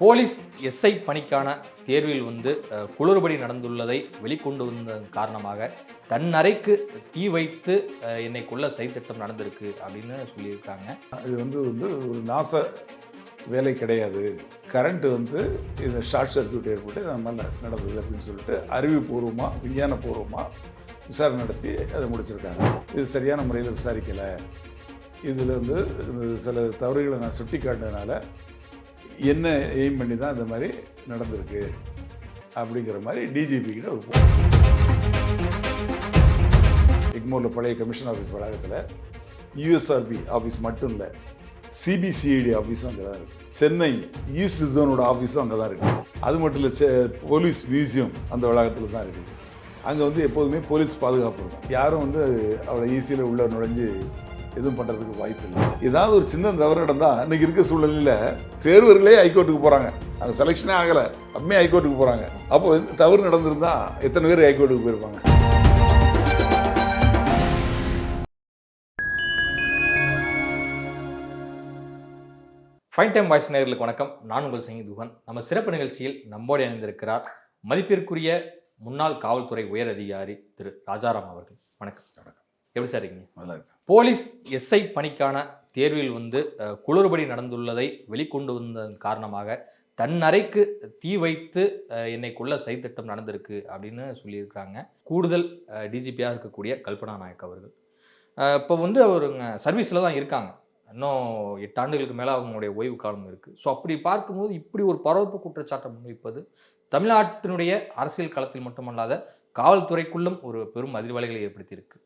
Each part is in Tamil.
போலீஸ் எஸ்ஐ பணிக்கான தேர்வில் வந்து குளறுபடி நடந்துள்ளதை வெளிக்கொண்டு வந்ததன் காரணமாக தன் அறைக்கு தீ வைத்து அஹ், என்னை நடந்திருக்கு அப்படின்னு சொல்லியிருக்காங்க. இது வந்து வந்து ஒரு நாச வேலை கிடையாது. கரண்ட் வந்து இந்த ஷார்ட் சர்க்யூட் ஏற்பட்டு அது மாதிரி நடந்தது அப்படின்னு சொல்லிட்டு அறிவுபூர்வமாக விஞ்ஞானபூர்வமாக விசாரணை நடத்தி அதை முடிச்சிருக்காங்க. இது சரியான முறையில் விசாரிக்கலை. இதில் வந்து இந்த சில தவறுகளை நான் சுட்டி காட்டினதுனால என்ன எய்ம் பண்ணி தான் இந்த மாதிரி நடந்திருக்கு அப்படிங்கிற மாதிரி டிஜிபி கிட்ட ஒரு எக்மோரில் பழைய கமிஷன் ஆஃபீஸ் வளாகத்தில் யூஎஸ்ஆர்பி ஆஃபீஸ் மட்டும் இல்லை சிபிசிஐடி ஆஃபீஸும் அங்கே தான் இருக்குது சென்னை ஈஸ்ட் ஜோனோட ஆஃபீஸும் அங்கே தான் இருக்குது அது மட்டும் இல்லை போலீஸ் மியூசியம் அந்த வளாகத்தில் தான் இருக்குது அங்கே வந்து எப்போதுமே போலீஸ் பாதுகாப்பு இருக்கும். யாரும் வந்து அவளை ஈஸியில் உள்ள நுழைஞ்சு எதுவும் பண்ணுறதுக்கு வாய்ப்பு இல்லை. ஏதாவது ஒரு சின்ன தவறு நடந்தால் இன்னைக்கு இருக்க சூழ்நிலையில் தேர்வர்களே ஹைகோர்ட்டுக்கு போகிறாங்க அந்த செலெக்ஷனே ஆகலை. அப்பமே ஹைகோர்ட்டுக்கு போகிறாங்க அப்போ தவறு நடந்திருந்தா எத்தனை பேர் ஹைகோர்ட்டுக்கு போயிருப்பாங்க? ஃபைன் டைம் வாய்ஸ் நேயர்களுக்கு வணக்கம். நான் உங்கள் சிங்கி துகன். நம்ம சிறப்பு நிகழ்ச்சியில் நம்மோடு இணைந்திருக்கிறார் மதிப்பிற்குரிய முன்னாள் காவல்துறை உயர் அதிகாரி திரு ராஜாராம் அவர்கள். வணக்கம். வணக்கம். எப்படி சார் இருக்கீங்க? நல்லா இருக்கு போலீஸ் எஸ்ஐ பணிக்கான தேர்வில் வந்து குளறுபடி நடந்துள்ளதை வெளிக்கொண்டு வந்ததன் காரணமாக தன் அறைக்கு தீ வைத்து அஹ், என்னை கொல்ல நடந்திருக்கு அப்படின்னு சொல்லியிருக்காங்க. கூடுதல் டிஜிபியாக இருக்கக்கூடிய கல்பனா நாயக் அவர்கள். இப்போ வந்து அவருங்க சர்வீஸில் தான் இருக்காங்க. இன்னும் எட்டு ஆண்டுகளுக்கு மேலே அவங்களுடைய ஓய்வு காலம் இருக்குது ஸோ அப்படி பார்க்கும்போது இப்படி ஒரு பரவப்பு குற்றச்சாட்டை முன்வைப்பது தமிழ்நாட்டினுடைய அரசியல் களத்தில் மட்டுமல்லாத காவல்துறைக்குள்ளும் ஒரு பெரும் அதிர்வலைகளை ஏற்படுத்தியிருக்கு.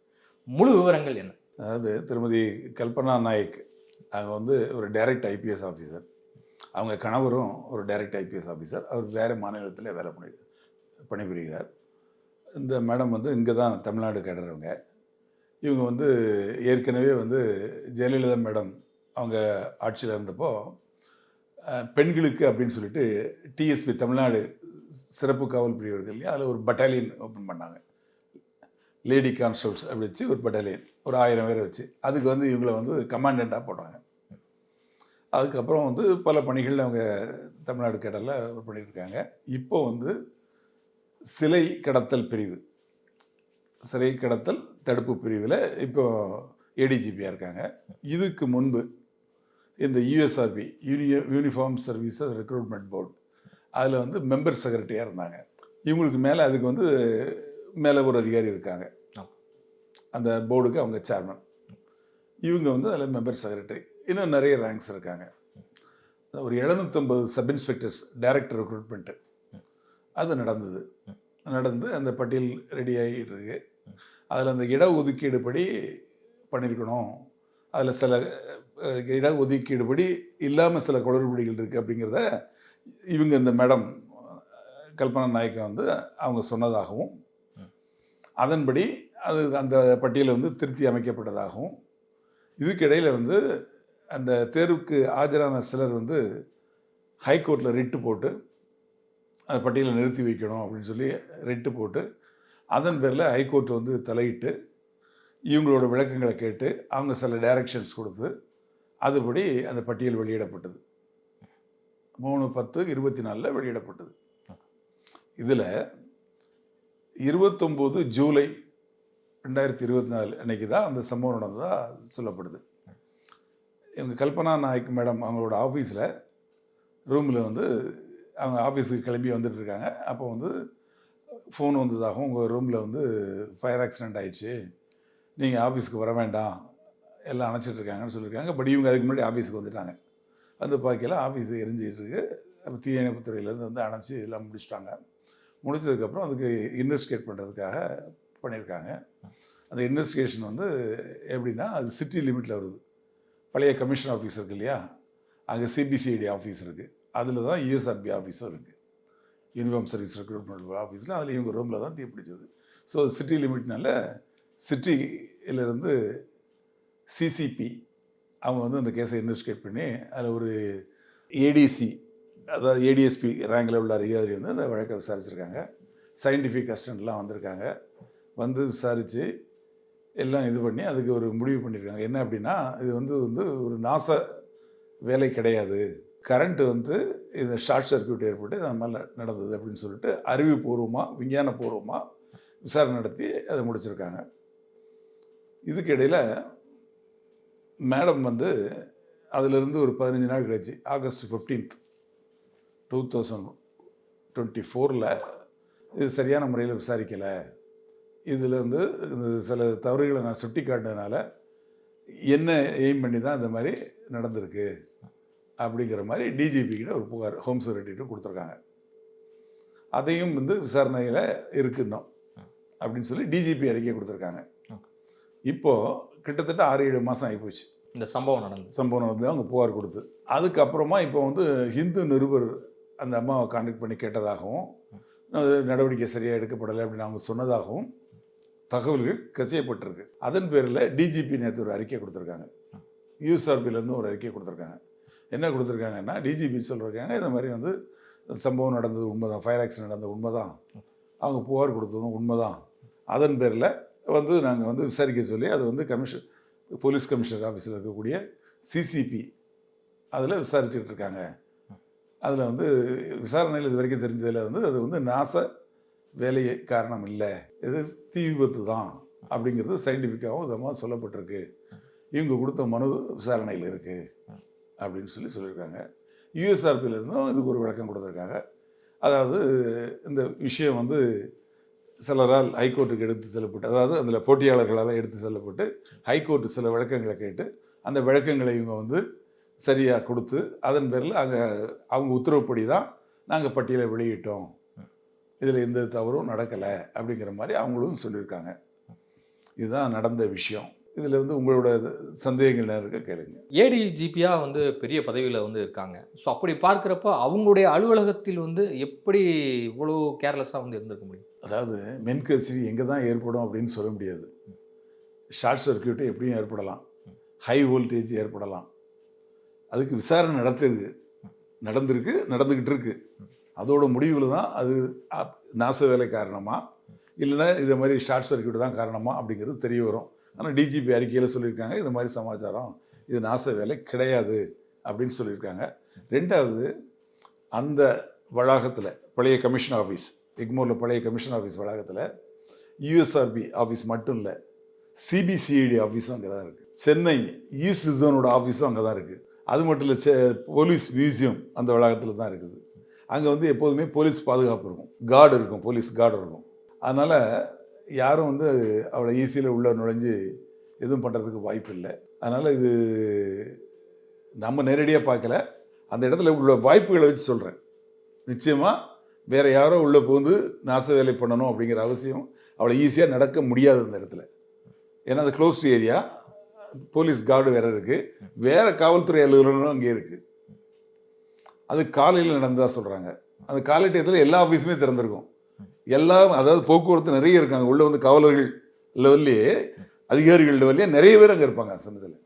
முழு விவரங்கள் என்ன? அதாவது திருமதி கல்பனா நாயக் அவங்க வந்து ஒரு டைரக்ட் ஐபிஎஸ் ஆஃபீஸர் அவங்க கணவரும் ஒரு டைரக்ட் ஐபிஎஸ் ஆஃபீஸர் அவர் வேறு மாநிலத்தில் வேலை பண்ணி பணிபுரிகிறார். இந்த மேடம் வந்து இங்கே தான் தமிழ்நாடு கேடுறவங்க. இவங்க வந்து ஏற்கனவே வந்து ஜெயலலிதா மேடம் அவங்க ஆட்சியில் இருந்தப்போ பெண்களுக்கு அப்படின்னு சொல்லிட்டு டிஎஸ்பி தமிழ்நாடு சிறப்பு காவல் பிரிவு இருக்கு இல்லையா? அதில் ஒரு பட்டாலியன் ஓப்பன் பண்ணாங்க. லேடி கான்ஸ்டபிள்ஸ் அப்படி வச்சு ஒரு பட்டாலியன் ஒரு ஆயிரம் பேரை வச்சு. அதுக்கு வந்து இவங்கள வந்து கமாண்டண்ட்டாக போடுறாங்க. அதுக்கப்புறம் வந்து பல பணிகள் அவங்க தமிழ்நாடு கடலில் ஒரு பண்ணியிருக்காங்க. இப்போ வந்து சிலை கடத்தல் பிரிவு. சிலை கடத்தல் தடுப்பு பிரிவில் இப்போ ஏடிஜிபியாக இருக்காங்க. இதுக்கு முன்பு இந்த யூஎஸ்ஆர்பி யூனிய யூனிஃபார்ம் சர்வீசஸ் ரெக்ரூட்மெண்ட் போர்டு அதில் வந்து மெம்பர் செக்ரட்டரியாக இருந்தாங்க. இவங்களுக்கு மேலே அதுக்கு வந்து மேலே ஒரு அதிகாரி இருக்காங்க. அந்த போர்டுக்கு அவங்க சேர்மன் இவங்க வந்து அதில் மெம்பர் செக்ரட்டரி இன்னும் நிறைய ரேங்க்ஸ் இருக்காங்க. ஒரு எழுநூற்றம்பது சப் இன்ஸ்பெக்டர்ஸ் டைரக்டர் ரெக்ரூட்மெண்ட்டு அது நடந்தது. நடந்து அந்த பட்டியல் ரெடி ஆகிட்டு இருக்கு. அதில் அந்த இட ஒதுக்கீடு படி பண்ணியிருக்கணும் அதில் சில அஹ், இட ஒதுக்கீடு படி இல்லாமல் சில குளறுபடிகள் இருக்குது அப்படிங்கிறத இவங்க இந்த மேடம் கல்பனா நாயக்கா வந்து அவங்க சொன்னதாகவும் அதன்படி அது அந்த பட்டியல் வந்து திருத்தி அமைக்கப்பட்டதாகவும் இதுக்கிடையில் வந்து அந்த தேர்வுக்கு ஆஜரான சிலர் வந்து ஹைகோர்ட்டில் ரிட்டு போட்டு அந்த பட்டியலை நிறுத்தி வைக்கணும் அப்படின்னு சொல்லி ரிட்டு போட்டு அதன் பேரில் ஹைகோர்ட் வந்து தலையிட்டு இவங்களோட விளக்கங்களை கேட்டு அவங்க சில டைரக்ஷன்ஸ் கொடுத்து அதுபடி அந்த பட்டியல் வெளியிடப்பட்டது. மூணு பத்து இருபத்தி நாலில் வெளியிடப்பட்டது. இதில் இருபத்தொம்போது ஜூலை ரெண்டாயிரத்தி இருபத்தி நாலு அன்னைக்கு தான் அந்த சம்பவம் நடந்ததாக சொல்லப்படுது. இவங்க கல்பனா நாயக் மேடம் அவங்களோட ஆஃபீஸில் ரூமில் வந்து அவங்க ஆஃபீஸுக்கு கிளம்பி வந்துட்டு இருக்காங்க. அப்போ வந்து ஃபோன் வந்ததாகவும் உங்கள் ரூமில் வந்து ஃபயர் ஆக்சிடெண்ட் ஆயிடுச்சு. நீங்கள் ஆஃபீஸ்க்கு வர வேண்டாம். எல்லாம் அணைச்சிட்டு இருக்காங்கன்னு சொல்லியிருக்காங்க. பட் இவங்க அதுக்கு முன்னாடி ஆஃபீஸுக்கு வந்துட்டாங்க. வந்து பார்க்கல ஆஃபீஸ் எரிஞ்சிட்டு இருக்கு. அப்போ தீயணைப்புத்துறையிலேருந்து வந்து அணைச்சி எல்லாம் முடிச்சிட்டாங்க. முடிச்சதுக்கப்புறம் அதுக்கு இன்வெஸ்டிகேட் பண்ணுறதுக்காக பண்ணியிருக்காங்க. அந்த இன்வெஸ்டிகேஷன் வந்து எப்படின்னா அது சிட்டி லிமிட்டில் வருது. பழைய கமிஷன் ஆஃபீஸ் இருக்கு இல்லையா? அங்கே சிபிசிஐடி ஆஃபீஸ் இருக்குது அதில் தான் யூஎஸ்ஆர்பி ஆஃபீஸும் இருக்குது யூனிஃபார்ம் சர்வீஸ் ரெக்ரூட்மெண்ட் ஆஃபீஸில் அதில் இவங்க ரூமில் தான் தீ பிடிச்சது. ஸோ சிட்டி லிமிட்னால சிட்டியிலேருந்து சிசிபி அவங்க வந்து அந்த கேஸை இன்வெஸ்டிகேட் பண்ணி அதில் ஒரு ஏடிசி அதாவது ஏடிஎஸ்பி ரேங்கில் உள்ள அதிகாரி வந்து அந்த வழக்கை விசாரிச்சிருக்காங்க. சயின்டிஃபிக் அசிஸ்டண்ட்லாம் வந்திருக்காங்க. வந்து விசாரித்து எல்லாம் இது பண்ணி அதுக்கு ஒரு முடிவு பண்ணியிருக்காங்க என்ன அப்படின்னா இது வந்து வந்து ஒரு நாச வேலை கிடையாது. கரண்ட்டு வந்து இது ஷார்ட் சர்க்யூட் ஏற்பட்டு அது மாதிரி நடந்தது அப்படின்னு சொல்லிட்டு அறிவுபூர்வமாக விஞ்ஞானபூர்வமாக விசாரணை நடத்தி அதை முடிச்சிருக்காங்க. இதுக்கிடையில் மேடம் வந்து அதிலிருந்து ஒரு பதினஞ்சு நாள் கழிச்சு August fifteenth two thousand twenty ஃபோரில் இது சரியான முறையில் விசாரிக்கலை. இதில் வந்து இந்த சில தவறுகளை நான் சுட்டி காட்டினதுனால என்ன எய்ம் பண்ணி தான் இந்த மாதிரி நடந்திருக்கு அப்படிங்கிற மாதிரி டிஜிபி கிட்ட ஒரு புகார் ஹோம் செக்ரட்டரிட்டு கொடுத்துருக்காங்க. அதையும் வந்து விசாரணையில் இருக்குன்னோம் அப்படின்னு சொல்லி டிஜிபி அறிக்கை கொடுத்துருக்காங்க. இப்போது கிட்டத்தட்ட ஆறு ஏழு மாதம் ஆகிப்போச்சு இந்த சம்பவம் நடந்தது. சம்பவம் வந்து அவங்க புகார் கொடுத்து. அதுக்கப்புறமா இப்போ வந்து ஹிந்து நிருபர் அந்த அம்மாவை கான்டாக்ட் பண்ணி கேட்டதாகவும் அது நடவடிக்கை சரியாக எடுக்கப்படலை அப்படின்னு அவங்க சொன்னதாகவும் தகவல்கள் கசியப்பட்டிருக்கு. அதன் பேரில் டிஜிபி நேற்று ஒரு அறிக்கை கொடுத்துருக்காங்க. யூஎஸ்ஆர்பிலேருந்து ஒரு அறிக்கை கொடுத்துருக்காங்க. என்ன கொடுத்துருக்காங்கன்னா டிஜிபி சொல்லியிருக்காங்க இந்த மாதிரி வந்து சம்பவம் நடந்தது உண்மைதான் ஃபயர் ஆக்சிடென்ட் நடந்தது உண்மைதான் அவங்க புகார் கொடுத்ததும் உண்மைதான். அதன் பேரில் வந்து நாங்கள் வந்து விசாரிக்க சொல்லி அது வந்து கமிஷன் போலீஸ் கமிஷனர் ஆஃபீஸில் இருக்கக்கூடிய சிசிபி அதில் விசாரிச்சுக்கிட்டு இருக்காங்க. அதில் வந்து விசாரணையில் இது வரைக்கும் தெரிஞ்சதில் வந்து அது வந்து நாச வேலையை காரணம் இல்லை இது தீ விபத்து தான் அப்படிங்கிறது சயின்டிஃபிக்காகவும் விதமாக சொல்லப்பட்டிருக்கு. இவங்க கொடுத்த மனு விசாரணையில் இருக்குது அப்படின்னு சொல்லி சொல்லியிருக்காங்க. யூஎஸ்ஆர்பியில் இருந்தும் இதுக்கு ஒரு விளக்கம் கொடுத்துருக்காங்க. அதாவது இந்த விஷயம் வந்து சிலரால் ஹைகோர்ட்டுக்கு எடுத்து செல்லப்பட்டு அதாவது அதில் போட்டியாளர்களால் எடுத்து செல்லப்பட்டு ஹைகோர்ட்டு சில விளக்கங்களை கேட்டு அந்த விளக்கங்களை இவங்க வந்து சரியாக கொடுத்து அதன் பேரில் அங்கே அவங்க உத்தரவுப்படி தான் நாங்கள் பட்டியலை வெளியிட்டோம். இதில் எந்த தவறும் நடக்கலை அப்படிங்கிற மாதிரி அவங்களும் சொல்லியிருக்காங்க. இதுதான் நடந்த விஷயம். இதில் வந்து உங்களோட சந்தேகங்கள் இருக்க கேளுங்க. ஏடிஜிபியா வந்து பெரிய பதவியில் வந்து இருக்காங்க. ஸோ அப்படி பார்க்குறப்ப அவங்களுடைய அலுவலகத்தில் வந்து எப்படி இவ்வளோ கேர்லெஸ்ஸாக வந்து இருந்திருக்க முடியும்? அதாவது மென்கசிவு எங்கே தான் ஏற்படும் அப்படின்னு சொல்ல முடியாது. ஷார்ட் சர்க்கியூட்டு எப்படியும் ஏற்படலாம். ஹை வோல்டேஜ் ஏற்படலாம். அதுக்கு விசாரணை நடத்திருக்கு. நடந்திருக்கு நடந்துக்கிட்டு இருக்கு அதோட முடிவில் தான் அது நாச வேலை காரணமா? இல்லைன்னா இது மாதிரி ஷார்ட் சர்க்கியூட் தான் காரணமா? அப்படிங்கிறது தெரிய வரும். ஆனால் டிஜிபி அறிக்கையில் சொல்லியிருக்காங்க இது மாதிரி சமாச்சாரம் இது நாச வேலை கிடையாது அப்படின்னு சொல்லியிருக்காங்க. ரெண்டாவது அந்த வளாகத்தில் பழைய கமிஷன் ஆஃபீஸ் எக்மோரில் பழைய கமிஷன் ஆஃபீஸ் வளாகத்தில் யூஎஸ்ஆர்பி ஆஃபீஸ் மட்டும் இல்லை சிபிசிஐடி ஆஃபீஸும் அங்கே தான் இருக்குது சென்னை ஈஸ்ட் ஜோனோட ஆஃபீஸும் அங்கே தான் இருக்குது அது மட்டும் இல்லை போலீஸ் மியூசியம் அந்த வளாகத்தில் தான் இருக்குது. அங்கே வந்து எப்போதுமே போலீஸ் பாதுகாப்பு இருக்கும். கார்டு இருக்கும் போலீஸ் கார்டு இருக்கும். அதனால் யாரும் வந்து அவளை ஈஸியில் உள்ளே நுழைஞ்சு எதுவும் பண்ணுறதுக்கு வாய்ப்பு இல்லை. அதனால் இது நம்ம நேரடியாக பார்க்கல. அந்த இடத்துல உள்ள வாய்ப்புகளை வச்சு சொல்கிறேன் நிச்சயமாக வேறு யாரோ உள்ளே புகுந்து நாச வேலை பண்ணணும் அப்படிங்கிற அவசியம் அவளை ஈஸியாக நடக்க முடியாது அந்த இடத்துல. ஏன்னா அது க்ளோஸ்டு ஏரியா போலீஸ் கார்டு வேற இருக்கு. வேற காவல்துறை அலுவலர்களும் அங்கே இருக்கு. அது காலையில் நடந்ததா சொல்றாங்க. அந்த காலை டயத்தில் எல்லா ஆஃபீஸுமே திறந்திருக்கும். எல்லா அதாவது போக்குவரத்து நிறைய இருக்காங்க. உள்ள வந்து காவலர்கள் லெவல்லையே அதிகாரிகள் லெவல்லையே நிறைய பேர் அங்கே இருப்பாங்க அந்த சமயத்தில்.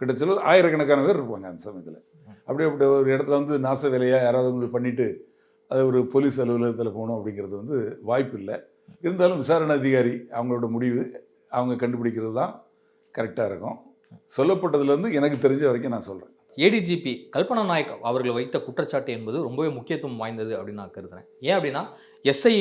கிட்டத்தட்ட ஆயிரக்கணக்கான பேர் இருப்பாங்க அந்த சமயத்தில். அப்படியே அப்படி ஒரு இடத்துல வந்து நாச வேலையாக யாராவது வந்து பண்ணிட்டு அது ஒரு போலீஸ் அலுவலகத்தில் போகணும் அப்படிங்கிறது வந்து வாய்ப்பு இல்லை. இருந்தாலும் விசாரணை அதிகாரி அவங்களோட முடிவு அவங்க கண்டுபிடிக்கிறது தான் கரெக்டாக இருக்கும். சொல்லப்பட்டதுலேருந்து எனக்கு தெரிஞ்ச வரைக்கும் நான் சொல்கிறேன் ஏடிஜிபி கல்பனா நாயக் அவர்கள் வைத்த குற்றச்சாட்டு என்பது ரொம்பவே முக்கியத்துவம் வாய்ந்தது அப்படின்னு நான் கருதுறேன். ஏன் அப்படின்னா எஸ்ஐ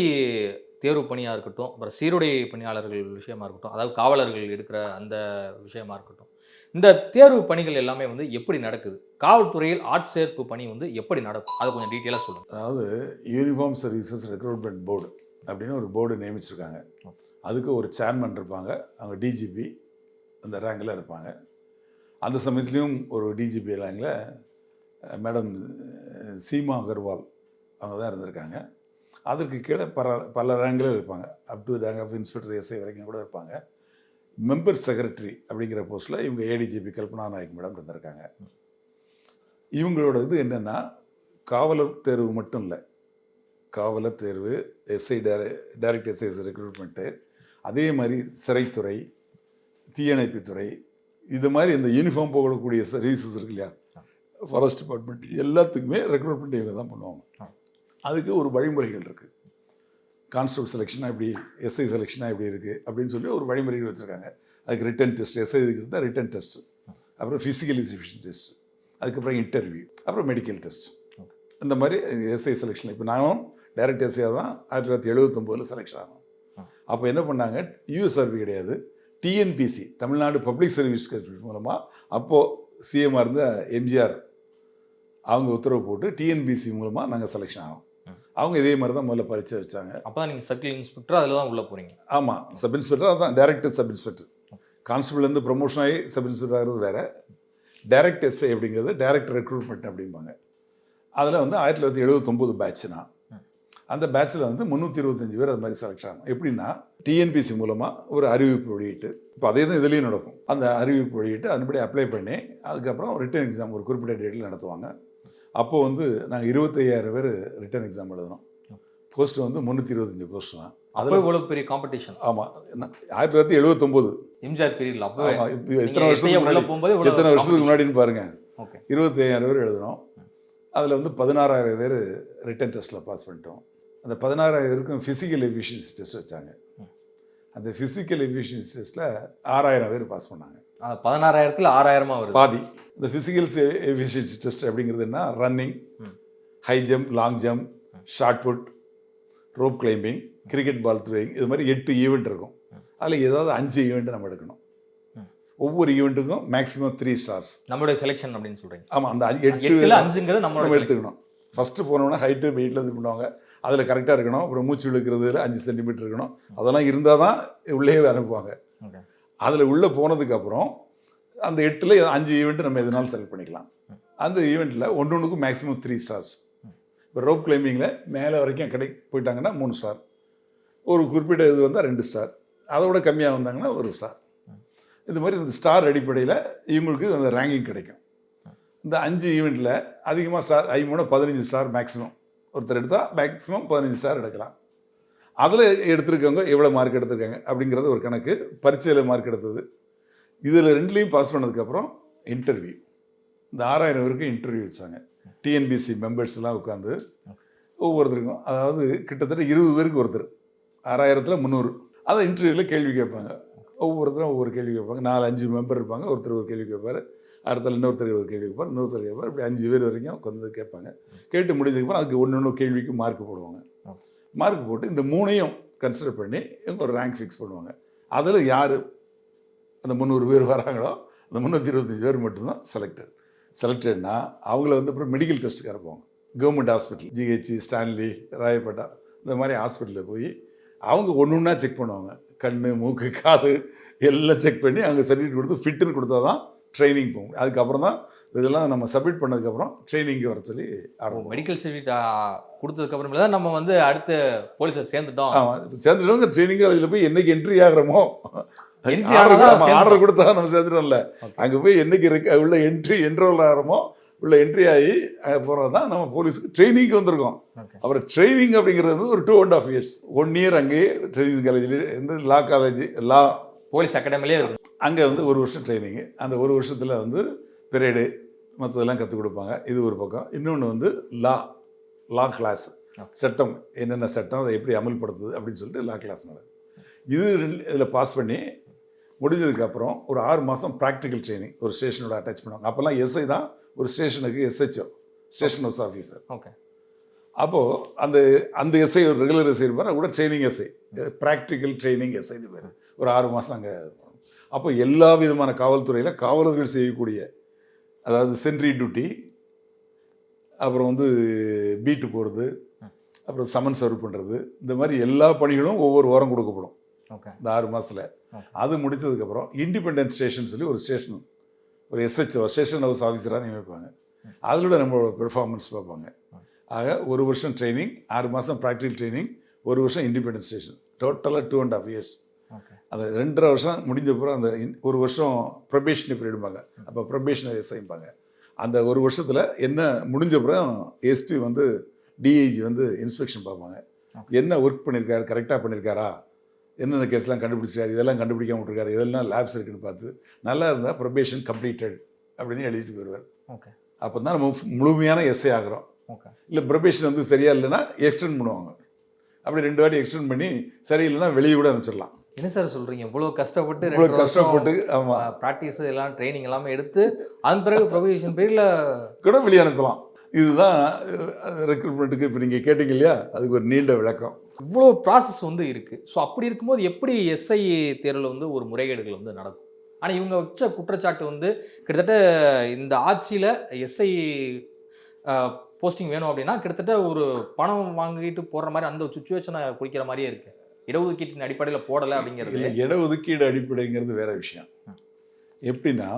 தேர்வு பணியாக இருக்கட்டும் அப்புறம் சீருடை பணியாளர்கள் விஷயமா இருக்கட்டும் அதாவது காவலர்கள் எடுக்கிற அந்த விஷயமா இருக்கட்டும் இந்த தேர்வு பணிகள் எல்லாமே வந்து எப்படி நடக்குது? காவல்துறையில் ஆட்சேர்ப்பு பணி வந்து எப்படி நடக்கும்? அதை கொஞ்சம் டீட்டெயிலாக சொல்லுங்க. அதாவது யூனிஃபார்ம் சர்வீசஸ் ரெக்ரூட்மெண்ட் போர்டு அப்படின்னு ஒரு போர்டு நியமிச்சிருக்காங்க. அதுக்கு ஒரு சேர்மன் இருப்பாங்க. அவங்க டிஜிபி அந்த ரேங்கில் இருப்பாங்க. அந்த சமயத்துலேயும் ஒரு டிஜிபி ரேங்கில் மேடம் சீமா அகர்வால் அவங்க தான் இருந்திருக்காங்க. அதற்கு கீழே பல பல ரேங்கில் இருப்பாங்க. Up to rank of inspector SI வரைக்கும் கூட இருப்பாங்க. மெம்பர் செக்ரட்டரி அப்படிங்கிற போஸ்ட்டில் இவங்க ஏடிஜிபி கல்பனா நாயக் மேடம் இருந்திருக்காங்க. இவங்களோட இது என்னென்னா காவலர் தேர்வு மட்டும் இல்லை. காவலர் தேர்வு எஸ்ஐ டேர டைரக்ட் எஸ்ஐஎஸ் ரெக்ரூட்மெண்ட்டு அதே மாதிரி சிறைத்துறை தீயணைப்புத்துறை இது மாதிரி இந்த யூனிஃபார்ம் போகக்கூடிய சர்வீசஸ் இருக்கு இல்லையா? ஃபாரஸ்ட் டிபார்ட்மெண்ட் எல்லாத்துக்குமே ரெக்ரூட்மெண்ட் இவங்க தான் பண்ணுவாங்க. அதுக்கு ஒரு வழிமுறைகள் இருக்குது கான்ஸ்டபிள் செலெக்ஷனாக இப்படி எஸ்ஐ செலெக்ஷனாக இப்படி இருக்குது அப்படின்னு சொல்லி ஒரு வழிமுறைகள் வச்சுருக்காங்க. அதுக்கு ரிட்டன் டெஸ்ட் எஸ்ஐ இதுக்கு இருந்தால் ரிட்டன் டெஸ்ட் அப்புறம் ஃபிசிக்கல் எஜுகேஷன் டெஸ்ட் அதுக்கப்புறம் இன்டர்வியூ அப்புறம் மெடிக்கல் டெஸ்ட் இந்த மாதிரி எஸ்ஐ செலெக்ஷன் இப்போ நானும் டைரக்ட் எஸ்ஐயாக தான் ஆயிரத்தி தொள்ளாயிரத்தி எழுபத்தொம்போதில் செலெக்ஷன் ஆகும் அப்போ என்ன பண்ணாங்க? யூஎஸ் கிடையாது. TNPSC Tamil Nadu public service commission மூலமாக அப்போது சிஎம்மாக இருந்த எம்ஜிஆர் அவங்க உத்தரவு போட்டு டிஎன்பிசி மூலமாக நாங்கள் செலெக்ஷன் ஆனோம். ம். அவங்க இதே மாதிரி தான் முதல்ல பரீட்சை வச்சாங்க. அப்பதான் நீங்க சர்க்கிள் இன்ஸ்பெக்டர் அதுல தான் உள்ள போறீங்க. ஆமாம் சப் இன்ஸ்பெக்டர் அதான் டைரக்டர் சப் இன்ஸ்பெக்டர் கான்ஸ்டபிள்லேருந்து ப்ரொமோஷன் ஆகி சப் இன்ஸ்பெக்டர் ஆகிறது வேற. டைரக்ட் எஸ்ஐ அப்படிங்கிறது டைரக்ட் ரெக்ரூட்மெண்ட் அப்படிம்பாங்க. அதில் வந்து ஆயிரத்தி தொள்ளாயிரத்தி எழுபத்தொம்போது பேட்ச் நான் ம். அந்த பேட்ச்சில் வந்து முந்நூற்றி இருபத்தஞ்சு பேர் அது மாதிரி செலக்ட் ஆகணும் எப்படின்னா டிஎன்பிசி மூலமாக ஒரு அறிவிப்பு வெளியிட்டு இப்போ அதே தான் இதுலேயும் நடக்கும். அந்த அறிவிப்பு வெளியிட்டு அதுபடி அப்ளை பண்ணி அதுக்கப்புறம் ரிட்டன் எக்ஸாம் ஒரு குறிப்பிட்ட டேட்டில் நடத்துவாங்க. அப்போ வந்து நாங்கள் இருபத்தையாயிரம் பேர் ரிட்டன் எக்ஸாம் எழுதணும். போஸ்ட் வந்து முந்நூற்றி இருபத்தஞ்சு போஸ்ட் தான். அதில் இவ்வளவு பெரிய காம்படிஷன் ஆமாம் ஆயிரத்தி தொள்ளாயிரத்தி எழுபத்தொம்போது எம்ஜிஆர் பீரியட்ல அப்போ எத்தனை வருஷத்துக்கு போகும்போது எத்தனை வருஷத்துக்கு முன்னாடின்னு பாருங்க. ஓகே. இருபத்தி ஐயாயிரம் பேர் எழுதினோம் அதில் வந்து பதினாறாயிரம் பேர் ரிட்டன் டெஸ்ட்டில் பாஸ் பண்ணிட்டோம். அந்த பதினாறாயிரம் பேருக்கும் ஃபிசிக்கல் எஃபிஷியன்சி டெஸ்ட் வச்சாங்க. அந்த ஃபிசிக்கல் எஃபிஷியன்சி டெஸ்ட்டில் ஆறாயிரம் பேர் பாஸ் பண்ணாங்க. பதினாறாயிரத்துல ஆறாயிரமா வருது. பாதி. இந்த ஃபிசிக்கல் எஃபிஷியன்சி டெஸ்ட் அப்படிங்கிறது என்ன? Running. High jump long jump shot put rope climbing cricket ball throwing இது மாதிரி எட்டு ஈவெண்ட் இருக்கும். அதில் ஏதாவது அஞ்சு ஈவெண்ட் நம்ம எடுக்கணும். ஒவ்வொரு ஈவெண்ட்டுக்கும் மேக்ஸிமம் த்ரீ ஸ்டார்ஸ் நம்மளுடைய செலெக்ஷன் அப்படின்னு சொல்றீங்க. ஆமாம் அந்த எட்டு அஞ்சுங்கிறது நம்ம. எடுத்துக்கணும். ஃபஸ்ட்டு போனோம்னா ஹைட்டு வெயிட்டில் இது பண்ணுவாங்க. அதில் கரெக்டாக இருக்கணும். அப்புறம் மூச்சு இழுக்கிறதுல அஞ்சு சென்டிமீட்டர் இருக்கணும். அதெல்லாம் இருந்தால் தான் உள்ளே அனுப்புவாங்க. அதில் உள்ளே போனதுக்கப்புறம் அந்த எட்டில் அஞ்சு ஈவெண்ட் நம்ம எதுனாலும் செலக்ட் பண்ணிக்கலாம். அந்த ஈவெண்ட்டில் ஒன்று ஒன்றுக்கும் மேக்ஸிமம் த்ரீ ஸ்டார்ஸ் இப்போ ரோப் கிளைம்பிங்கில் மேலே வரைக்கும் கடை போயிட்டாங்கன்னா மூணு ஸ்டார் ஒரு குறிப்பிட்ட இது வந்தால் ரெண்டு ஸ்டார் அதை விட கம்மியாக வந்தாங்கன்னா ஒரு ஸ்டார் இது மாதிரி இந்த ஸ்டார் அடிப்படையில் இவங்களுக்கு அந்த ரேங்கிங் கிடைக்கும். இந்த அஞ்சு ஈவெண்ட்டில் அதிகமாக ஸ்டார் ஐமூணு பதினஞ்சு ஸ்டார் மேக்ஸிமம் ஒருத்தர் எடுத்தால் மேக்ஸிமம் பதினஞ்சு ஸ்டார் எடுக்கலாம். அதில் எடுத்திருக்கவங்க எவ்வளோ மார்க் எடுத்திருக்காங்க அப்படிங்கிறது ஒரு கணக்கு. பரீட்சையில் மார்க் எடுத்தது. இதில் ரெண்டுலேயும் பாஸ் பண்ணதுக்கப்புறம் இன்டர்வியூ இந்த ஆறாயிரம் பேருக்கு இன்டர்வியூ வச்சாங்க. டிஎன்பிசி மெம்பர்ஸ்லாம் உட்காந்து ஒவ்வொருத்தருக்கும் அதாவது கிட்டத்தட்ட இருபது பேருக்கு ஒருத்தர். ஆறாயிரத்தில் முந்நூறு. அதை இன்டர்வியூவில் கேள்வி கேட்பாங்க. ஒவ்வொருத்தரும் ஒவ்வொரு கேள்வி கேட்பாங்க. நாலு அஞ்சு மெம்பர் இருப்பாங்க. ஒருத்தர் ஒரு கேள்வி கேட்பார். அடுத்த இன்னொருத்தர் ஒரு கேள்வி கேட்பார் இன்னொருத்தர் கேட்பார். இப்படி அஞ்சு பேர் வரைக்கும் உட்காந்து கேட்பாங்க. கேட்டு முடிஞ்சதுக்கப்புறம் அதுக்கு ஒன்று ஒன்று கேள்விக்கு மார்க் போடுவாங்க. மார்க் போட்டு இந்த மூணையும் கன்சிடர் பண்ணி இவங்க ஒரு ரேங்க் ஃபிக்ஸ் பண்ணுவாங்க. அதில் யார் அந்த முந்நூறு பேர் வராங்களோ அந்த முந்நூற்றி இருபத்தஞ்சி பேர் மட்டும்தான் செலக்டட் செலக்டட்னா அவங்கள வந்து அப்புறம் மெடிக்கல் டெஸ்ட்டுக்கு அனுப்புவாங்க government hospital GH Stanley Royapettah இந்த மாதிரி ஹாஸ்பிட்டலில் போய் அவங்க ஒன்று ஒன்றா செக் பண்ணுவாங்க. கண் மூக்கு காது எல்லாம் செக் பண்ணி அவங்க சர்டிஃபிகேட் கொடுத்து ஃபிட்டுன்னு கொடுத்தா தான் ட்ரைனிங் போகும். அதுக்கப்புறம் தான் இதெல்லாம் நம்ம சப்மிட் பண்ணதுக்கப்புறம் ட்ரைனிங்க்கு வர சொல்லி ஆரம்பம் மெடிக்கல் சர்டிஃபிகேட் கொடுத்ததுக்கு அப்புறமே தான் நம்ம வந்து அடுத்த போலீஸை சேர்ந்துட்டோம். ஆமாம் இப்போ சேர்ந்துட்டவங்க ட்ரைனிங் காலேஜில் போய் என்னைக்கு என்ட்ரி ஆகிறோமோ ஆர்டர் கொடுத்தா நம்ம சேர்ந்துட்டோம்ல. அங்கே போய் என்னைக்கு இருக்கு உள்ள என்ட்ரி என்ரோல் ஆகிறோமோ உள்ள என்ட்ரி ஆகி போகிறது தான் நம்ம போலீஸுக்கு ட்ரைனிங்க்கு வந்திருக்கோம். அப்புறம் ட்ரைனிங் அப்படிங்கிறது வந்து ஒரு two and half years one year அங்கேயே ட்ரைனிங் காலேஜில் வந்து லா காலேஜ் லா போலீஸ் அகாடமிலே இருக்கும். அங்கே வந்து ஒரு வருஷம் ட்ரைனிங்கு அந்த ஒரு வருஷத்தில் வந்து பெரேடு மற்றதெல்லாம் கற்றுக் கொடுப்பாங்க. இது ஒரு பக்கம். இன்னொன்று வந்து லா லா கிளாஸ் சட்டம் என்னென்ன சட்டம் அதை எப்படி அமல்படுத்துது அப்படின்னு சொல்லிட்டு லா கிளாஸ் நடக்கும். இது இதில் பாஸ் பண்ணி முடிஞ்சதுக்கப்புறம் ஒரு ஆறு மாதம் ப்ராக்டிக்கல் ட்ரைனிங் ஒரு ஸ்டேஷனோட அட்டாச் பண்ணுவாங்க. அப்போல்லாம் எஸ்ஐ தான் ஒரு ஸ்டேஷனுக்கு SHO station house officer okay அப்போது அந்த அந்த எஸ்ஐ ஒரு ரெகுலர் எஸ்ஐ இருப்பார் கூட ட்ரைனிங் எஸ்ஐ ப்ராக்டிக்கல் ட்ரைனிங் எஸ்ஐன்னு பேர். ஒரு ஆறு மாதம் அங்கே அப்போ எல்லா விதமான காவல்துறையில் காவலர்கள் செய்யக்கூடிய அதாவது சென்ட்ரி டியூட்டி அப்புறம் வந்து பீட்டு போகிறது அப்புறம் சமன் சர்வ் பண்ணுறது இந்த மாதிரி எல்லா பணிகளும் ஒவ்வொரு வாரம் கொடுக்கப்படும். ஓகே இந்த ஆறு மாதத்தில். அது முடிச்சதுக்கப்புறம் இண்டிபெண்டன்ட் ஸ்டேஷன் சொல்லி ஒரு ஸ்டேஷன் ஒரு எஸ்ஹெச்ஓ ஸ்டேஷன் ஹவுஸ் ஆஃபீஸராக நியமிப்பாங்க. அதில் நம்மளோட பெர்ஃபார்மன்ஸ் பார்ப்பாங்க. ஆக ஒரு வருஷம் ட்ரைனிங் ஆறு மாதம் ப்ராக்டிகல் ட்ரைனிங் ஒரு வருஷம் இண்டிபெண்டன்ட் ஸ்டேஷன் டோட்டலாக டூ அண்ட் ஆஃப் இயர்ஸ் அந்த ரெண்டரை வருஷம் முடிஞ்ச அப்புறம் அந்த இன்- ஒரு வருஷம் ப்ரொபேஷன் பீரியடும்பாங்க அப்போ ப்ரொபேஷனரி எஸ்ஐம்பாங்க அந்த ஒரு வருஷத்தில் என்ன முடிஞ்ச அப்புறம் எஸ்பி வந்து டிஐஜி வந்து இன்ஸ்பெக்ஷன் பார்ப்பாங்க. என்ன ஒர்க் பண்ணியிருக்காரு கரெக்டாக பண்ணியிருக்காரா என்னென்ன கேஸ்லாம் கண்டுபிடிச்சிருக்காரு இதெல்லாம் கண்டுபிடிக்காம விட்டுருக்காரு? இதெல்லாம் லேப்ஸ் இருக்குன்னு பார்த்து நல்லா இருந்தால் ப்ரொபேஷன் கம்ப்ளீட்டட் அப்படின்னு எழுதிட்டு போயிடுவார் ஓகே அப்போ தான் நம்ம முழுமையான எஸ்ஐ ஆகிறோம். ஓகே இல்லை ப்ரொபேஷன் வந்து சரியா இல்லைன்னா எக்ஸ்டெண்ட் பண்ணுவாங்க. அப்படி ரெண்டு வாட்டி எக்ஸ்டெண்ட் பண்ணி சரியில்லைன்னா வெளியே கூட அனுப்பிச்சிடலாம். என்ன சார் சொல்றீங்க? இவ்வளவு கஷ்டப்பட்டு இவ்வளோ கஷ்டப்பட்டு ஆமாம் ப்ராக்டிஸ் எல்லாம் ட்ரைனிங் எல்லாமே எடுத்து அதன் பிறகு ப்ரொவிஷன் பேர்ல கூட வெளியே அனுப்பலாம். இதுதான் ரெக்ரூட்மெண்ட்டுக்கு இப்போ நீங்கள் கேட்டீங்க இல்லையா? அதுக்கு ஒரு நீண்ட விளக்கம். இவ்வளோ ப்ராசஸ் வந்து இருக்கு. ஸோ அப்படி இருக்கும்போது எப்படி எஸ்ஐ தேர்வில் வந்து ஒரு முறைகேடுகள் வந்து நடக்கும்? ஆனால் இவங்க வச்ச குற்றச்சாட்டு வந்து கிட்டத்தட்ட இந்த ஆட்சியில் எஸ்ஐ போஸ்டிங் வேணும் அப்படின்னா கிட்டத்தட்ட ஒரு பணம் வாங்கிட்டு போடுற மாதிரி அந்த சுச்சுவேஷனை குறிக்கிற மாதிரியே இருக்கு. இடஒதுக்கீட்டின் அடிப்படையில் போடலை அப்படிங்கிறது. இல்லை இடஒதுக்கீடு அடிப்படைங்கிறது வேற விஷயம். எப்படின்னா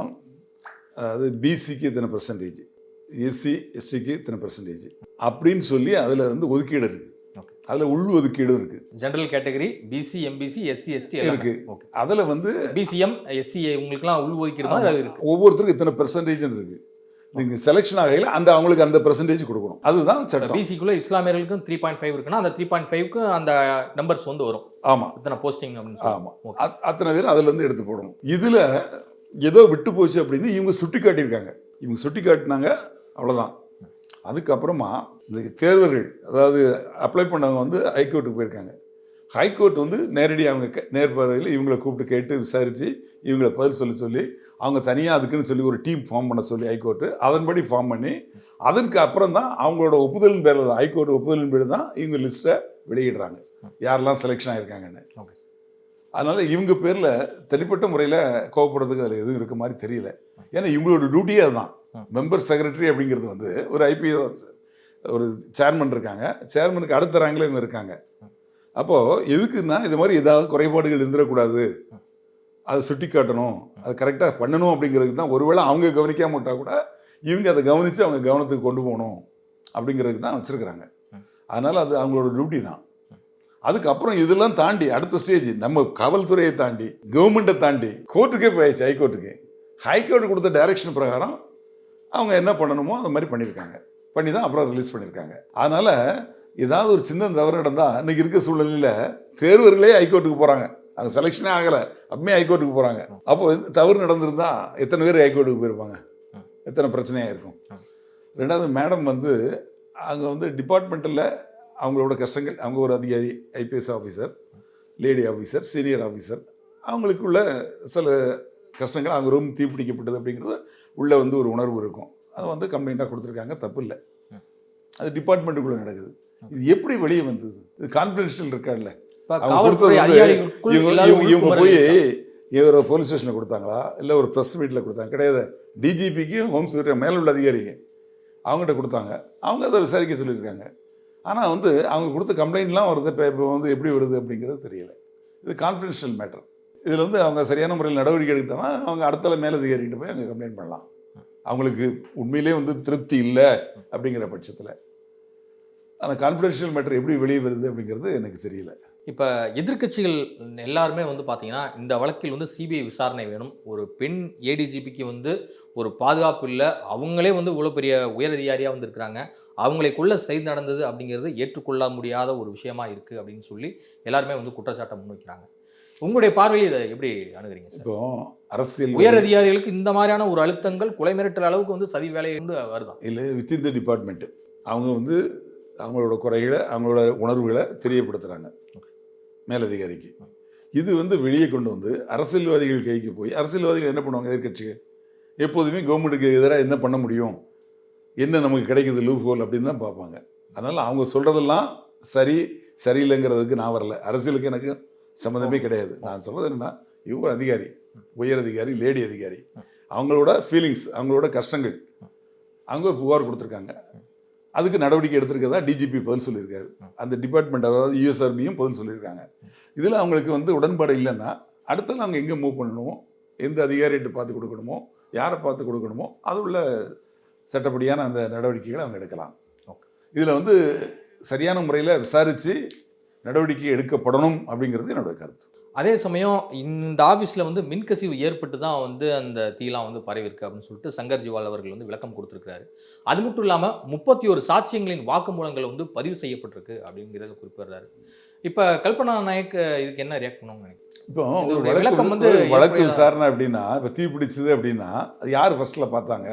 அதாவது பிசிக்கு இத்தனை பர்சன்டேஜ் எஸ்சி எஸ்டிக்கு இத்தனை பர்சன்டேஜ் அப்படின்னு சொல்லி அதில் வந்து ஒதுக்கீடு இருக்கு. அதில் உள் ஒதுக்கீடும் இருக்கு. General category BC MBC SC ST இருக்கு. அதில் வந்து பிசிஎம் எஸ்சி உங்களுக்குலாம் உள் ஒதுக்கீடு மாதிரி அது இருக்கு. ஒவ்வொருத்தருக்கும் இத்தனை பெர்சன்டேஜ் இருக்கு. நீங்கள் செலெக்ஷன் ஆகையில் அந்த அவங்களுக்கு அந்த பெர்சன்டேஜ் கொடுக்கணும். அதுதான் சட்டம். பிசிக்குள்ள இஸ்லாமியர்களுக்கும் த்ரீ பாயிண்ட் ஃபைவ் இருக்குன்னா அந்த த்ரீ பாயிண்ட் ஃபைவ்க்கு அந்த நம்பர்ஸ் வந்து வரும். ஆமாம் இத்தனை போஸ்டிங் அப்படின்னு ஆமாம் அத்தனை பேர் அதுலேருந்து எடுத்து போடணும். இதில் ஏதோ விட்டு போச்சு அப்படின்னு இவங்க சுட்டி காட்டியிருக்காங்க. இவங்க சுட்டி காட்டினாங்க அவ்வளோதான் அதுக்கப்புறமா இந்த தேர்வர்கள் அதாவது அப்ளை பண்ணவங்க வந்து ஹைகோர்ட்டுக்கு போயிருக்காங்க. ஹைகோர்ட் வந்து நேரடி அவங்க நேர்பார்வையில் இவங்களை கூப்பிட்டு கேட்டு விசாரித்து இவங்களை பதில் சொல்ல சொல்லி அவங்க தனியாக அதுக்குன்னு சொல்லி ஒரு டீம் ஃபார்ம் பண்ண சொல்லி ஹைகோர்ட்டு அதன்படி ஃபார்ம் பண்ணி அதற்கு அப்புறம் தான் அவங்களோட ஒப்புதலின் பேரில் தான் ஹைகோர்ட் ஒப்புதலின் பேர் தான் இவங்க லிஸ்ட்டை வெளியிடுறாங்க. யாரெல்லாம் செலெக்ஷன் ஆயிருக்காங்கன்னு. Okay. அதனால இவங்க பேரில் தனிப்பட்ட முறையில் கோவப்படுறதுக்கு அதில் எதுவும் இருக்க மாதிரி தெரியல. ஏன்னா இவங்களோட டியூட்டியே அதுதான். மெம்பர் செக்ரட்டரி அப்படிங்கிறது வந்து ஒரு ஐபிஎஸ் ஆஃபீஸர் ஒரு சேர்மன் இருக்காங்க. சேர்மனுக்கு அடுத்த ரேங்கில் இவங்க இருக்காங்க. அப்போது எதுக்குன்னா இது மாதிரி ஏதாவது குறைபாடுகள் இருந்துடக்கூடாது. அதை சுட்டி காட்டணும் அதை கரெக்டாக பண்ணணும் அப்படிங்கிறதுக்கு தான். ஒருவேளை அவங்க கவனிக்காம விட்டால் கூட இவங்க அதை கவனித்து அவங்க கவனத்துக்கு கொண்டு போகணும் அப்படிங்கிறதுக்கு தான் வச்சுருக்குறாங்க. அதனால் அது அவங்களோட டியூட்டி தான். அதுக்கப்புறம் இதெல்லாம் தாண்டி அடுத்த ஸ்டேஜ் நம்ம காவல்துறையை தாண்டி கவர்மெண்ட்டை தாண்டி கோர்ட்டுக்கே போயாச்சு ஹைகோர்ட்டுக்கு ஹைகோர்ட் கொடுத்த டைரக்ஷன் பிரகாரம் அவங்க என்ன பண்ணணுமோ அந்த மாதிரி பண்ணியிருக்காங்க. பண்ணி தான் அப்புறம் ரிலீஸ் பண்ணியிருக்காங்க. அதனால் ஏதாவது ஒரு சின்ன தவறு நடந்தால் இன்றைக்கி இருக்க சூழ்நிலையில் தேர்வர்களே ஹைகோர்ட்டுக்கு போகிறாங்க அது செலெக்ஷனே ஆகலை. அப்பமே ஹைகோர்ட்டுக்கு போகிறாங்க அப்போ தவறு நடந்திருந்தா எத்தனை பேர் ஹைகோர்ட்டுக்கு போயிருப்பாங்க. எத்தனை பிரச்சனையாக இருக்கும். ரெண்டாவது மேடம் வந்து அங்கே வந்து டிபார்ட்மெண்ட்டில் அவங்களோட கஷ்டங்கள் அவங்க ஒரு அதிகாரி IPS officer lady officer senior officer அவங்களுக்குள்ள சில கஷ்டங்கள் அவங்க ரூம் தீப்பிடிக்கப்பட்டது அப்படிங்கிறது உள்ளே வந்து ஒரு உணர்வு இருக்கும். அதை வந்து கம்ப்ளைண்ட்டாக கொடுத்துருக்காங்க தப்பு இல்லை. அது டிபார்ட்மெண்ட்டுக்குள்ளே நடக்குது. இது எப்படி வெளியே வந்தது? இது கான்ஃபிடென்ஷியல் இருக்கார்ல இவங்க போய் இவர் போலீஸ் ஸ்டேஷனில் கொடுத்தாங்களா? இல்லை ஒரு ப்ரெஸ் மீட்டில் கொடுத்தாங்க? கிடையாது. டிஜிபிக்கு ஹோம் செக்ரட்டரி மேலே உள்ள அதிகாரிங்க. அவங்ககிட்ட கொடுத்தாங்க. அவங்க அதை விசாரிக்க சொல்லியிருக்காங்க. ஆனால் வந்து அவங்க கொடுத்த கம்ப்ளைண்ட்லாம் வருது. இப்போ இப்போ வந்து எப்படி வருது அப்படிங்கிறது தெரியல. இது கான்ஃபிடென்ஷியல் மேட்டர் இதில் வந்து அவங்க சரியான முறையில் நடவடிக்கை எடுத்தாங்கன்னா அவங்க அடுத்த மேலதிகாரிகிட்ட போய் அவங்க கம்ப்ளைண்ட் பண்ணலாம். அவங்களுக்கு உண்மையிலே வந்து திருப்தி இல்லை அப்படிங்கிற பட்சத்தில். அந்த கான்ஃபிடென்ஷியல் மேட்டர் எப்படி வெளியே வருது அப்படிங்கிறது எனக்கு தெரியல. இப்ப எதிர்க்கட்சிகள் எல்லாருமே வந்து பாத்தீங்கன்னா இந்த வழக்கில் வந்து சிபிஐ விசாரணை வேணும். ஒரு பெண் ஏடிஜிபிக்கு வந்து ஒரு பாதுகாப்பு இல்லை. அவங்களே வந்து இவ்வளவு பெரிய உயரதிகாரியா வந்து இருக்கிறாங்க அவங்களுக்குள்ள செய்து நடந்தது அப்படிங்கிறது ஏற்றுக்கொள்ள முடியாத ஒரு விஷயமா இருக்கு அப்படின்னு சொல்லி எல்லாருமே வந்து குற்றச்சாட்டை முன்வைக்கிறாங்க. உங்களுடைய பார்வையில் இதை எப்படி அணுகுறீங்க சார்? இப்போ அரசியல் உயர் அதிகாரிகளுக்கு இந்த மாதிரியான ஒரு அழுத்தங்கள் கொலை மிரட்டல் அளவுக்கு வந்து சதி வேலை வந்து வருதான் இல்லை வித்தின் த டிபார்ட்மெண்ட்டு அவங்க வந்து அவங்களோட குறைகளை அவங்களோட உணர்வுகளை தெரியப்படுத்துகிறாங்க மேலதிகாரிக்கு. இது வந்து வெளியே கொண்டு வந்து அரசியல்வாதிகள் கைக்கு போய் அரசியல்வாதிகள் என்ன பண்ணுவாங்க எதிர்கட்சிகள் எப்போதுமே கவர்மெண்ட்டுக்கு எதிராக என்ன பண்ண முடியும்? என்ன நமக்கு கிடைக்குது லூப் ஹோல் அப்படின்னு தான் பார்ப்பாங்க. அதனால் அவங்க சொல்கிறதெல்லாம் சரி சரியில்லைங்கிறதுக்கு நான் வரல. அரசியலுக்கு எனக்கு சம்மந்தமே கிடையாது. நான் சொல்கிறது என்னன்னா இவங்க அதிகாரி உயர் அதிகாரி லேடி அதிகாரி. அவங்களோட ஃபீலிங்ஸ் அவங்களோட கஷ்டங்கள் அவங்க புகார் கொடுத்துருக்காங்க. அதுக்கு நடவடிக்கை எடுத்திருக்கதா டிஜிபி பதில் சொல்லியிருக்காரு. அந்த டிபார்ட்மெண்ட் அதாவது யூஎஸ்ஆர்பியும் பதில் சொல்லியிருக்காங்க. இதில் அவங்களுக்கு வந்து உடன்பாடு இல்லைன்னா அடுத்தது அவங்க எங்கே மூவ் பண்ணணுமோ எந்த அதிகாரிகிட்ட பார்த்து கொடுக்கணுமோ யாரை பார்த்து கொடுக்கணுமோ அது உள்ள சட்டப்படியான அந்த நடவடிக்கைகளை அவங்க எடுக்கலாம். இதில் வந்து சரியான முறையில் விசாரித்து நடவடிக்கை எடுக்கப்படணும் அப்படிங்கிறது என்னோட கருத்து. அதே சமயம் இந்த ஆபீஸ்ல வந்து மின்கசிவு ஏற்பட்டு தான் வந்து அந்த தீலாம் வந்து பரவிருக்கு அப்படின்னு சொல்லிட்டு சங்கர் ஜிவால் அவர்கள் வந்து விளக்கம் கொடுத்திருக்கிறாரு. அது மட்டும் இல்லாம முப்பத்தி ஒரு சாட்சியங்களின் வாக்குமூலங்கள் வந்து பதிவு செய்யப்பட்டிருக்கு அப்படிங்கிறத குறிப்பிடுறாரு. இப்ப கல்பனா நாயக் இதுக்கு என்ன ரியாக்ட் பண்ணுவாங்க? இப்போ விளக்கம் வந்து வழக்கு விசாரணை அப்படின்னா இப்போ தீ பிடிச்சது அப்படின்னா அது யார் ஃபர்ஸ்ட்ல பார்த்தாங்க?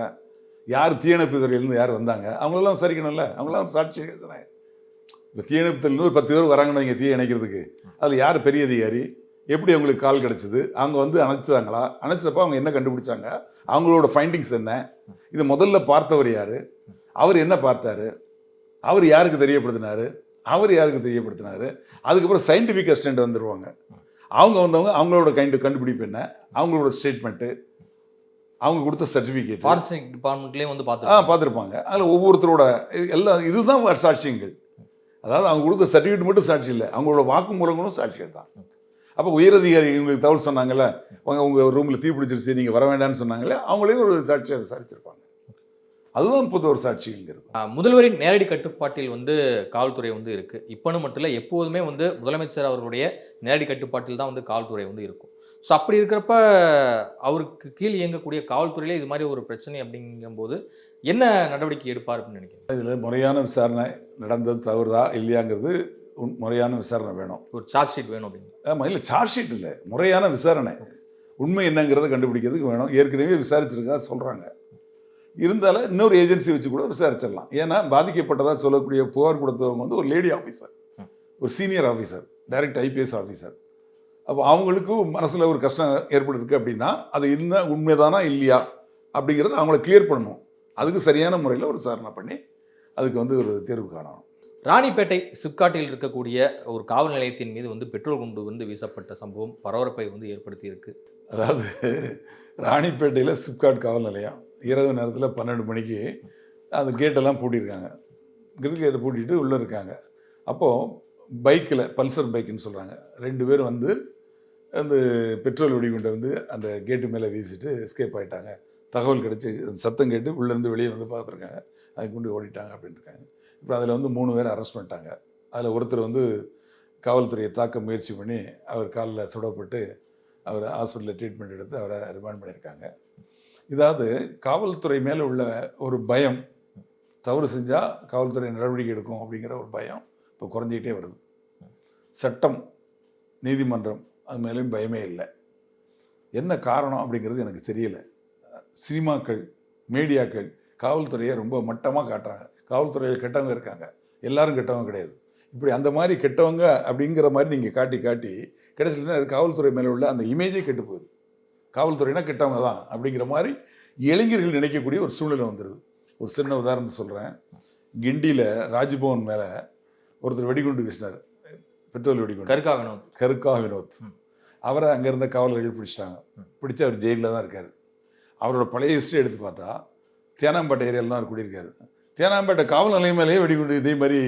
யார் தீயணைப்பு துறையிலேருந்து யார் வந்தாங்க? அவங்களெல்லாம் விசாரிக்கணும்ல. அவங்களாம் சாட்சி எழுதுனாங்க இப்போ தீயணைப்பு துறையிலேருந்து ஒரு பத்து பேர் வராங்கன்னு வைங்க தீ இணைக்கிறதுக்கு. அதில் யார் பெரிய அதிகாரி? எப்படி அவங்களுக்கு கால் கிடைச்சது? அவங்க வந்து அணைச்சாங்களா? அணைச்சப்ப அவங்க என்ன கண்டுபிடிச்சாங்க? அவங்களோட ஃபைண்டிங்ஸ் என்ன? இது முதல்ல பார்த்தவர் யாரு? அவர் என்ன பார்த்தாரு? அவர் யாருக்கு தெரியப்படுத்தினாரு? அவர் யாருக்கு தெரியப்படுத்தினாரு? அதுக்கப்புறம் சயின்டிஃபிக் அசிஸ்டன்ட் வந்துடுவாங்க அவங்க வந்தவங்க அவங்களோட கைண்டு கண்டுபிடிப்பு என்ன? அவங்களோட ஸ்டேட்மெண்ட்டு அவங்க கொடுத்த சர்டிஃபிகேட் ஃபாரன்சிக் டிபார்ட்மெண்ட்லேயும் வந்து ஆ பார்த்து பார்த்துருப்பாங்க. அதில் ஒவ்வொருத்தரோட இது- எல்லாம் இதுதான் சாட்சியங்கள். அதாவது அவங்க கொடுத்த சர்டிஃபிகேட் மட்டும் சாட்சி இல்லை. அவங்களோட வாக்குமூலங்களும் சாட்சிகள் தான். அப்போ உயரதிகாரி உங்களுக்கு தகவல் சொன்னாங்கல்ல அவங்க உங்கள் ரூமில் தீ பிடிச்சிருச்சு நீங்கள் வர வேண்டாம்னு சொன்னாங்களே அவங்களையும் ஒரு சாட்சியாக விசாரிச்சிருப்பாங்க. அதுதான் புது ஒரு சாட்சிங்கிறது முதல்வரின் நேரடி கட்டுப்பாட்டில் வந்து காவல்துறை வந்து இருக்கு. இப்போன்னு மட்டும் இல்லை எப்போதுமே வந்து முதலமைச்சர் அவர்களுடைய நேரடி கட்டுப்பாட்டில் தான் வந்து காவல்துறை வந்து இருக்கும். ஸோ அப்படி இருக்கிறப்ப அவருக்கு கீழ் இயங்கக்கூடிய காவல்துறையில இது மாதிரி ஒரு பிரச்சனை அப்படிங்கும்போது என்ன நடவடிக்கை எடுப்பார் அப்படின்னு நினைக்கிறேன் இதில் முறையான விசாரணை நடந்தது தவறுதா இல்லையாங்கிறது முறையான விசாரணை வேணும். ஒரு சார்ஜ் ஷீட் வேணும் அப்படின்னு. ஆமாம் இல்லை சார்ஜ் ஷீட் இல்லை. முறையான விசாரணை. உண்மை என்னங்கிறத கண்டுபிடிக்கிறதுக்கு வேணும். ஏற்கனவே விசாரிச்சிருக்கா சொல்கிறாங்க இருந்தாலும் இன்னொரு ஏஜென்சி வச்சு கூட விசாரிச்சிடலாம். ஏன்னா பாதிக்கப்பட்டதாக சொல்லக்கூடிய புகார் கொடுத்தவங்க வந்து ஒரு லேடி ஆஃபீஸர் ஒரு senior officer direct IPS officer அப்போ அவங்களுக்கும் மனசில் ஒரு கஷ்டம் ஏற்பட்டிருக்கு அப்படின்னா அது என்ன உண்மைதானா இல்லையா அப்படிங்கிறத அவங்கள கிளியர் பண்ணணும். அதுக்கு சரியான முறையில் ஒரு விசாரணை பண்ணி அதுக்கு வந்து ஒரு தீர்வு காணணும். ராணிப்பேட்டை சிப்காட்டில் இருக்கக்கூடிய ஒரு காவல் நிலையத்தின் மீது வந்து பெட்ரோல் குண்டு வந்து வீசப்பட்ட சம்பவம் பரபரப்பை வந்து ஏற்படுத்தி இருக்கு அதாவது ராணிப்பேட்டையில் சிப்காட் காவல் நிலையம் இரவு நேரத்தில் பன்னெண்டு மணிக்கு அந்த கேட்டெல்லாம் பூட்டியிருக்காங்க. கிரில் கேட்டை பூட்டிட்டு உள்ளே இருக்காங்க. அப்போது பைக்கில் பல்சர் பைக்குன்னு சொல்கிறாங்க ரெண்டு பேர் வந்து அந்த பெட்ரோல் வெடிகுண்டை வந்து அந்த கேட்டு மேலே வீசிட்டு எஸ்கேப் ஆகிட்டாங்க தகவல் கிடச்சி சத்தம் கேட்டு உள்ளேருந்து வெளியே வந்து பார்த்துருக்காங்க. அதுக்கு கொண்டு ஓடிட்டாங்க அப்படின்ட்டுருக்காங்க இப்போ அதில் வந்து மூணு பேர் அரெஸ்ட் பண்ணிட்டாங்க. அதில் ஒருத்தர் வந்து காவல்துறையை தாக்க முயற்சி பண்ணி அவர் காலில் சுடப்பட்டு அவர் ஹாஸ்பிட்டலில் ட்ரீட்மெண்ட் எடுத்து அவரை ரிமாண்ட் பண்ணியிருக்காங்க. இதாவது காவல்துறை மேலே உள்ள ஒரு பயம் தவறு செஞ்சால் காவல்துறை நடவடிக்கை எடுக்கும் அப்படிங்கிற ஒரு பயம் இப்போ குறைஞ்சிக்கிட்டே வருது. சட்டம் நீதிமன்றம் அது மேலேயும் பயமே இல்லை. என்ன காரணம் அப்படிங்கிறது எனக்கு தெரியல. சினிமாக்கள் மீடியாக்கள் காவல்துறையை ரொம்ப மட்டமாக காட்டுறாங்க. காவல்துறையில் கெட்டவங்க இருக்காங்க. எல்லாரும் கெட்டவங்க கிடையாது. இப்படி அந்த மாதிரி கெட்டவங்க அப்படிங்கிற மாதிரி நீங்கள் காட்டி காட்டி கிடைச்சலன்னா அது காவல்துறை மேலே உள்ள அந்த இமேஜே கெட்டு போகுது. காவல்துறைனா கெட்டவங்க தான் அப்படிங்கிற மாதிரி இளைஞர்கள் நினைக்கக்கூடிய ஒரு சூழ்நிலை வந்துடுது ஒரு சின்ன உதாரணத்தை சொல்கிறேன் கிண்டியில் ராஜ்பவன் மேலே ஒருத்தர் வெடிகுண்டு வீசினார். பெட்ரோல் வெடிகுண்டு. கருக்கா வேணும் கருக்கா வினோத். அவரை அங்கே இருந்த காவலர்கள் பிடிச்சிட்டாங்க. பிடிச்சு அவர் ஜெயிலில் தான் இருக்கார். அவரோட பழைய ஹிஸ்ட்ரி எடுத்து பார்த்தா தேனாம்பேட்டை ஏரியாவில் தான் அவர் குடியிருக்காரு. தேனாம்பேட்டை காவல் நிலையம் மேலேயே வெடிகுண்டு இதே மாதிரி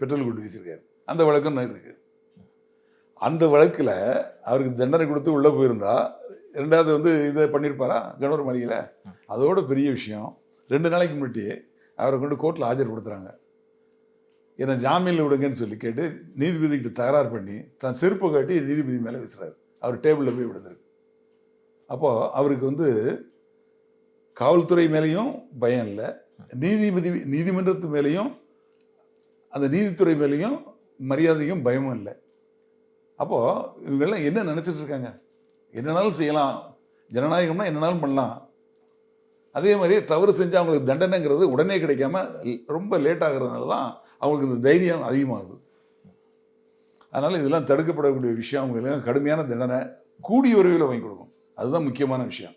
பெட்ரோல் குண்டு வீசியிருக்காரு. அந்த வழக்கம் இருக்கு அந்த வழக்கில் அவருக்கு தண்டனை கொடுத்து உள்ளே போயிருந்தா ரெண்டாவது வந்து இதை பண்ணியிருப்பாரா கணவர் மாளிகையில் அதோட பெரிய விஷயம் ரெண்டு நாளைக்கு முன்னாடி அவரை கொண்டு கோர்ட்டில் ஆஜர்படுத்துகிறாங்க என்னை ஜாமீனில் விடுங்கன்னு சொல்லி கேட்டு நீதிபதிக்கிட்ட தகராறு பண்ணி தான் செருப்பு காட்டி நீதிபதி மேலே வீசுறாரு. அவர் டேபிளில் போய் விடுந்திருக்கு அப்போது அவருக்கு வந்து காவல்துறை மேலேயும் பயம் இல்லை. நீதிபதி நீதிமன்றத்து மேலேயும் அந்த நீதித்துறை மேலேயும் மரியாதையும் பயமும் இல்லை. அப்போது இவங்கெல்லாம் என்ன நினச்சிட்டு இருக்காங்க? என்னனாலும் செய்யலாம். ஜனநாயகம்னா என்னனாலும் பண்ணலாம். அதே மாதிரி தவறு செஞ்சு அவங்களுக்கு தண்டனைங்கிறது உடனே கிடைக்காம ரொம்ப லேட் ஆகுறதுனால தான் அவங்களுக்கு இந்த தைரியம் அதிகமாகுது. அதனால் இதெல்லாம் தடுக்கப்படக்கூடிய விஷயம். அவங்களுக்கு கடுமையான தண்டனை. கூடிய உறவில் வாங்கி கொடுக்கும் அதுதான் முக்கியமான விஷயம்.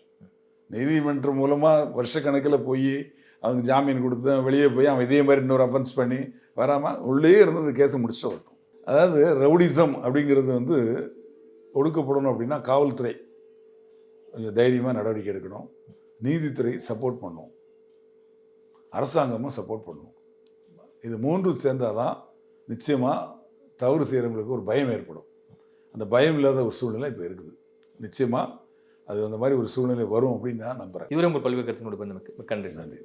நீதிமன்றம் மூலமாக வருஷக்கணக்கில் போய் அவங்க ஜாமீன் கொடுத்து வெளியே போய் அவன் இதே மாதிரி இன்னொரு அஃபென்ஸ் பண்ணி வராமல் உள்ளே இருந்து இந்த கேஸை முடிச்சுட்டு வரட்டும். அதாவது ரவுடிசம் அப்படிங்கிறது வந்து ஒடுக்கப்படணும் அப்படின்னா காவல்துறை கொஞ்சம் தைரியமாக நடவடிக்கை எடுக்கணும். நீதித்துறை சப்போர்ட் பண்ணும். அரசாங்கமும் சப்போர்ட் பண்ணும். இது மூன்றும் சேர்ந்தாதான் நிச்சயமாக தவறு செய்கிறவங்களுக்கு ஒரு பயம் ஏற்படும். அந்த பயம் இல்லாத ஒரு சூழ்நிலை இப்போ இருக்குது. நிச்சயமாக அது அந்த மாதிரி ஒரு சூழ்நிலை வரும் அப்படின்னு நான் நம்புகிறேன் இதுவரை உங்கள் பல்வேறு கருத்து கொடுப்பது நமக்கு மிக்க நன்றி. நன்றி.